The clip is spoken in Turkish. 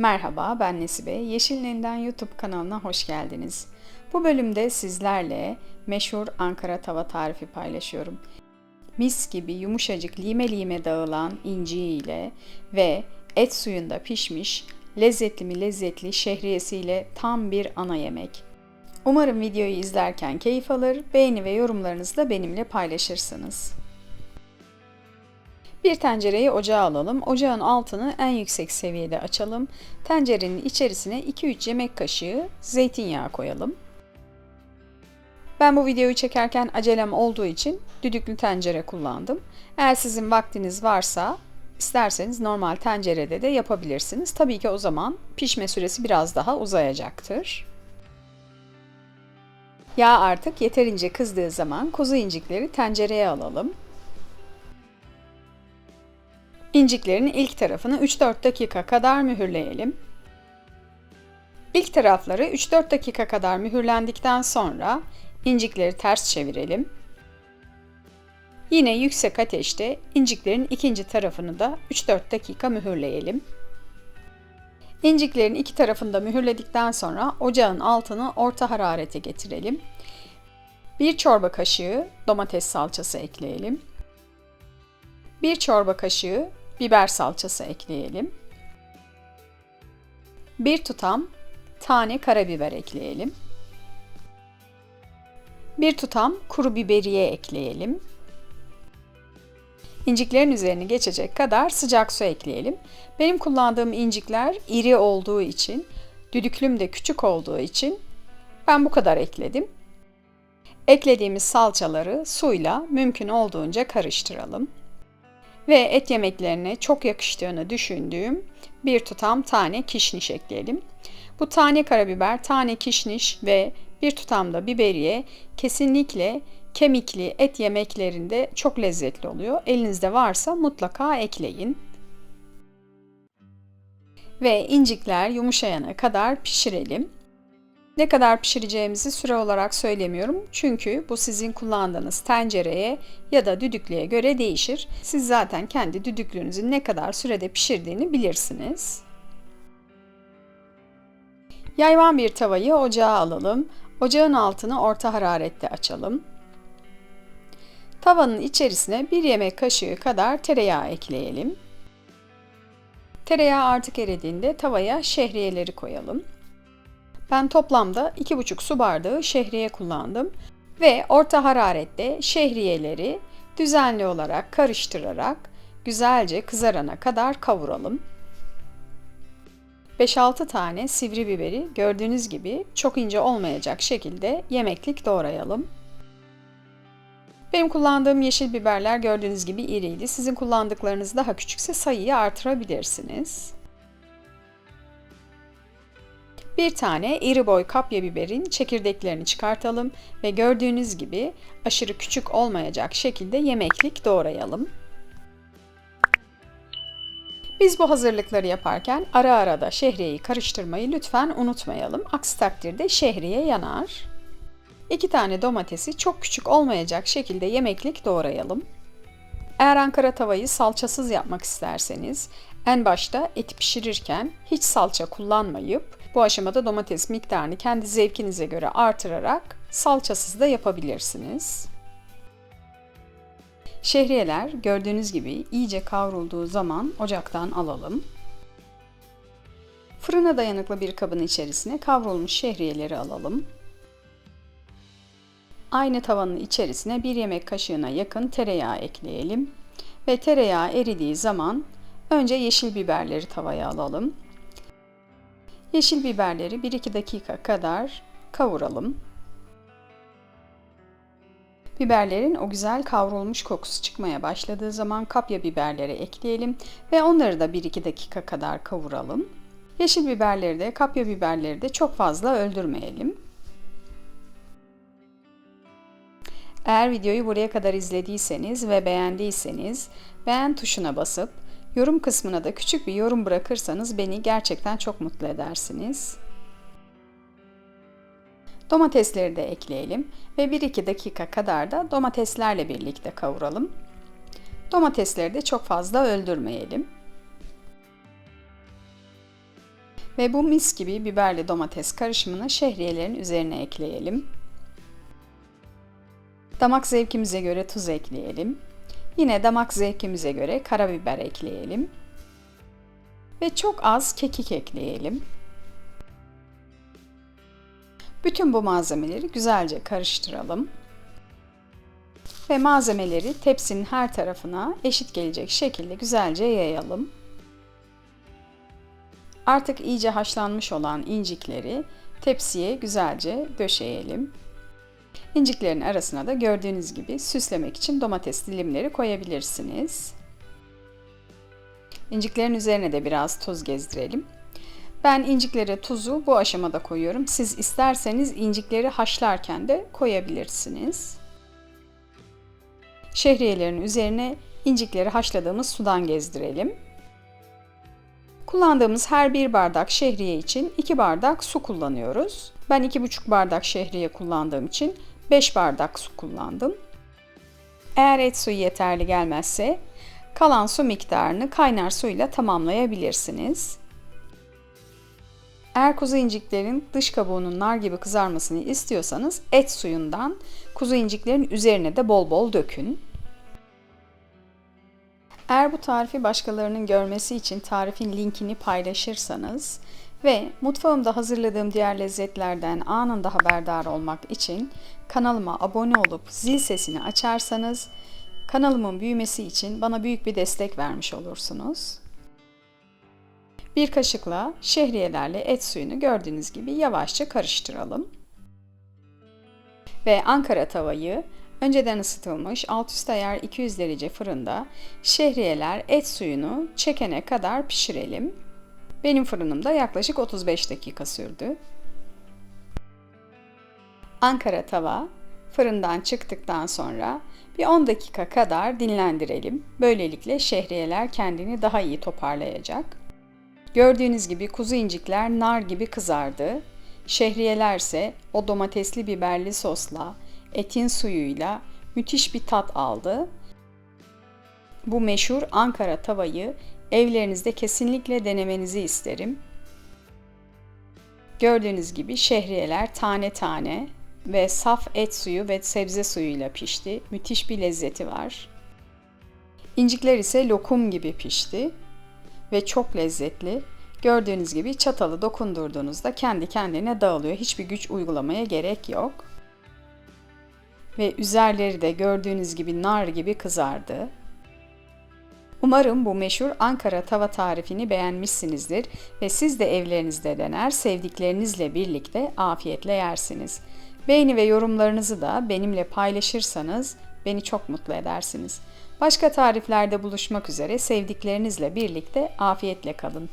Merhaba ben Nesibe. Yeşilliğinden YouTube kanalına hoş geldiniz. Bu bölümde sizlerle meşhur Ankara tava tarifi paylaşıyorum. Mis gibi yumuşacık lime lime dağılan inci ile ve et suyunda pişmiş lezzetli mi lezzetli şehriyesiyle tam bir ana yemek. Umarım videoyu izlerken keyif alır, beğeni ve yorumlarınızı da benimle paylaşırsınız. Bir tencereyi ocağa alalım. Ocağın altını en yüksek seviyede açalım. Tencerenin içerisine 2-3 yemek kaşığı zeytinyağı koyalım. Ben bu videoyu çekerken acelem olduğu için düdüklü tencere kullandım. Eğer sizin vaktiniz varsa isterseniz normal tencerede de yapabilirsiniz. Tabii ki o zaman pişme süresi biraz daha uzayacaktır. Yağ artık yeterince kızdığı zaman kuzu incikleri tencereye alalım. İnciklerin ilk tarafını 3-4 dakika kadar mühürleyelim. İlk tarafları 3-4 dakika kadar mühürlendikten sonra incikleri ters çevirelim. Yine yüksek ateşte inciklerin ikinci tarafını da 3-4 dakika mühürleyelim. İnciklerin iki tarafını da mühürledikten sonra ocağın altını orta hararete getirelim. Bir çorba kaşığı domates salçası ekleyelim. Bir çorba kaşığı biber salçası ekleyelim. Bir tutam tane karabiber ekleyelim. Bir tutam kuru biberiye ekleyelim. İnciklerin üzerine geçecek kadar sıcak su ekleyelim. Benim kullandığım incikler iri olduğu için, düdüklüm de küçük olduğu için ben bu kadar ekledim. Eklediğimiz salçaları suyla mümkün olduğunca karıştıralım ve et yemeklerine çok yakıştığını düşündüğüm bir tutam tane kişniş ekleyelim. Bu tane karabiber, tane kişniş ve bir tutam da biberiye kesinlikle kemikli et yemeklerinde çok lezzetli oluyor. Elinizde varsa mutlaka ekleyin. Ve incikler yumuşayana kadar pişirelim. Ne kadar pişireceğimizi süre olarak söylemiyorum. Çünkü bu sizin kullandığınız tencereye ya da düdüklüye göre değişir. Siz zaten kendi düdüklüğünüzün ne kadar sürede pişirdiğini bilirsiniz. Yayvan bir tavayı ocağa alalım. Ocağın altını orta hararette açalım. Tavanın içerisine bir yemek kaşığı kadar tereyağı ekleyelim. Tereyağı artık eridiğinde tavaya şehriyeleri koyalım. Ben toplamda 2,5 su bardağı şehriye kullandım ve orta hararette şehriyeleri düzenli olarak karıştırarak güzelce kızarana kadar kavuralım. 5-6 tane sivri biberi gördüğünüz gibi çok ince olmayacak şekilde yemeklik doğrayalım. Benim kullandığım yeşil biberler gördüğünüz gibi iriydi. Sizin kullandıklarınız daha küçükse sayıyı artırabilirsiniz. Bir tane iri boy kapya biberin çekirdeklerini çıkartalım ve gördüğünüz gibi aşırı küçük olmayacak şekilde yemeklik doğrayalım. Biz bu hazırlıkları yaparken ara ara da şehriyeyi karıştırmayı lütfen unutmayalım. Aksi takdirde şehriye yanar. İki tane domatesi çok küçük olmayacak şekilde yemeklik doğrayalım. Eğer Ankara tavayı salçasız yapmak isterseniz en başta eti pişirirken hiç salça kullanmayıp bu aşamada domates miktarını kendi zevkinize göre artırarak salçasız da yapabilirsiniz. Şehriyeler gördüğünüz gibi iyice kavrulduğu zaman ocaktan alalım. Fırına dayanıklı bir kabın içerisine kavrulmuş şehriyeleri alalım. Aynı tavanın içerisine bir yemek kaşığına yakın tereyağı ekleyelim ve tereyağı eridiği zaman önce yeşil biberleri tavaya alalım. Yeşil biberleri 1-2 dakika kadar kavuralım. Biberlerin o güzel kavrulmuş kokusu çıkmaya başladığı zaman kapya biberleri ekleyelim ve onları da 1-2 dakika kadar kavuralım. Yeşil biberleri de kapya biberleri de çok fazla öldürmeyelim. Eğer videoyu buraya kadar izlediyseniz ve beğendiyseniz beğen tuşuna basıp yorum kısmına da küçük bir yorum bırakırsanız beni gerçekten çok mutlu edersiniz. Domatesleri de ekleyelim ve 1-2 dakika kadar da domateslerle birlikte kavuralım. Domatesleri de çok fazla öldürmeyelim. Ve bu mis gibi biberli domates karışımını şehriyelerin üzerine ekleyelim. Damak zevkimize göre tuz ekleyelim. Yine damak zevkimize göre karabiber ekleyelim. Ve çok az kekik ekleyelim. Bütün bu malzemeleri güzelce karıştıralım. Ve malzemeleri tepsinin her tarafına eşit gelecek şekilde güzelce yayalım. Artık iyice haşlanmış olan incikleri tepsiye güzelce döşeyelim. İnciklerin arasına da gördüğünüz gibi süslemek için domates dilimleri koyabilirsiniz. İnciklerin üzerine de biraz tuz gezdirelim. Ben inciklere tuzu bu aşamada koyuyorum. Siz isterseniz incikleri haşlarken de koyabilirsiniz. Şehriyelerin üzerine incikleri haşladığımız sudan gezdirelim. Kullandığımız her bir bardak şehriye için 2 bardak su kullanıyoruz. Ben 2,5 bardak şehriye kullandığım için 5 bardak su kullandım. Eğer et suyu yeterli gelmezse kalan su miktarını kaynar suyla tamamlayabilirsiniz. Eğer kuzu inciklerin dış kabuğunun nar gibi kızarmasını istiyorsanız et suyundan kuzu inciklerin üzerine de bol bol dökün. Eğer bu tarifi başkalarının görmesi için tarifin linkini paylaşırsanız ve mutfağımda hazırladığım diğer lezzetlerden anında haberdar olmak için kanalıma abone olup zil sesini açarsanız kanalımın büyümesi için bana büyük bir destek vermiş olursunuz. Bir kaşıkla şehriyelerle et suyunu gördüğünüz gibi yavaşça karıştıralım. Ve Ankara tavayı önceden ısıtılmış alt üst ayar 200 derece fırında şehriyeler et suyunu çekene kadar pişirelim. Benim fırınımda yaklaşık 35 dakika sürdü. Ankara tava fırından çıktıktan sonra bir 10 dakika kadar dinlendirelim. Böylelikle şehriyeler kendini daha iyi toparlayacak. Gördüğünüz gibi kuzu incikler nar gibi kızardı. Şehriyelerse o domatesli biberli sosla, etin suyuyla müthiş bir tat aldı. Bu meşhur Ankara tavayı evlerinizde kesinlikle denemenizi isterim. Gördüğünüz gibi şehriyeler tane tane ve saf et suyu ve sebze suyuyla pişti. Müthiş bir lezzeti var. İncikler ise lokum gibi pişti ve çok lezzetli. Gördüğünüz gibi çatalı dokundurduğunuzda kendi kendine dağılıyor. Hiçbir güç uygulamaya gerek yok. Ve üzerleri de gördüğünüz gibi nar gibi kızardı. Umarım bu meşhur Ankara tava tarifini beğenmişsinizdir ve siz de evlerinizde dener, sevdiklerinizle birlikte afiyetle yersiniz. Beğeni ve yorumlarınızı da benimle paylaşırsanız beni çok mutlu edersiniz. Başka tariflerde buluşmak üzere sevdiklerinizle birlikte afiyetle kalın.